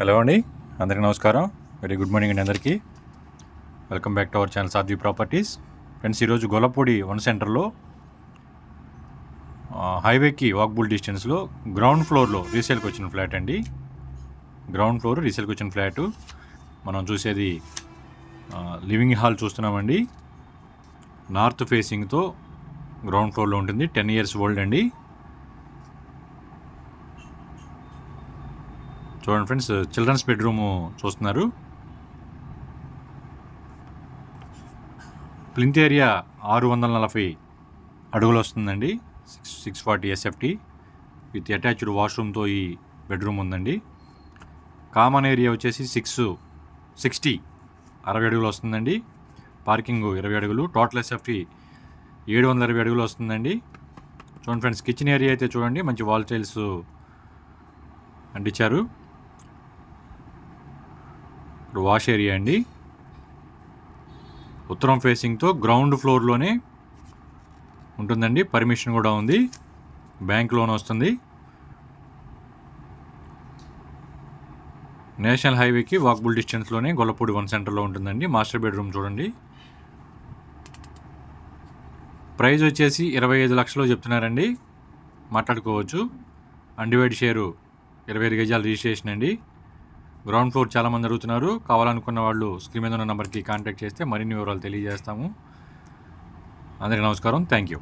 Hello అండి అందరికీ నమస్కారం. వెరీ గుడ్ మార్నింగ్ అండి అందరికీ. Welcome back to our channel Sadhvi properties. Friends ఈరోజు గొల్లపూడి వన్ సెంటర్లో హైవేకి వాక్బుల్ డిస్టెన్స్లో గ్రౌండ్ ఫ్లోర్లో రీసేల్కి వచ్చిన ఫ్లాట్ అండి. గ్రౌండ్ ఫ్లోర్ రీసేల్కి వచ్చిన ఫ్లాటు. మనం చూసేది లివింగ్ హాల్ చూస్తున్నామండి. నార్త్ ఫేసింగ్తో గ్రౌండ్ ఫ్లోర్లో ఉంటుంది. టెన్ ఇయర్స్ ఓల్డ్ అండి. చూడండి ఫ్రెండ్స్ చిల్డ్రన్స్ బెడ్రూమ్ చూస్తున్నారు. ప్లింత్ ఏరియా ఆరు వందల నలభై అడుగులు వస్తుందండి. Six six forty SFT with attached వాష్రూమ్తో ఈ బెడ్రూమ్ ఉందండి. కామన్ ఏరియా వచ్చేసి సిక్స్ సిక్స్టీ అరవై అడుగులు వస్తుందండి. పార్కింగ్ ఇరవై అడుగులు టోటల్ ఎస్ఎఫ్టీ ఏడు వందల ఇరవై అడుగులు వస్తుందండి. చూడండి ఫ్రెండ్స్ కిచెన్ ఏరియా అయితే చూడండి మంచి వాల్ టైల్స్ అంటించారు. ఇప్పుడు వాష్ ఏరియా అండి. ఉత్తరం ఫేసింగ్తో గ్రౌండ్ ఫ్లోర్లోనే ఉంటుందండి. పర్మిషన్ కూడా ఉంది. బ్యాంక్ లోన్ వస్తుంది. నేషనల్ హైవేకి వాక్బుల్ డిస్టెన్స్లోనే గొల్లపూడి వన్ సెంటర్లో ఉంటుందండి. మాస్టర్ బెడ్రూమ్ చూడండి. ప్రైజ్ వచ్చేసి ఇరవై ఐదు లక్షలు చెప్తున్నారండి. మాట్లాడుకోవచ్చు. అన్డివైడ్ షేరు ఇరవై ఐదు గజాలు రిజిస్ట్రేషన్ అండి. గ్రౌండ్ ఫ్లోర్ చాలామంది అడుగుతున్నారు. కావాలనుకున్న వాళ్ళు స్క్రీన్ మీద ఉన్న నెంబర్కి కాంటాక్ట్ చేస్తే మరిన్ని వివరాలు తెలియజేస్తాము. అందరికీ నమస్కారం. Thank you.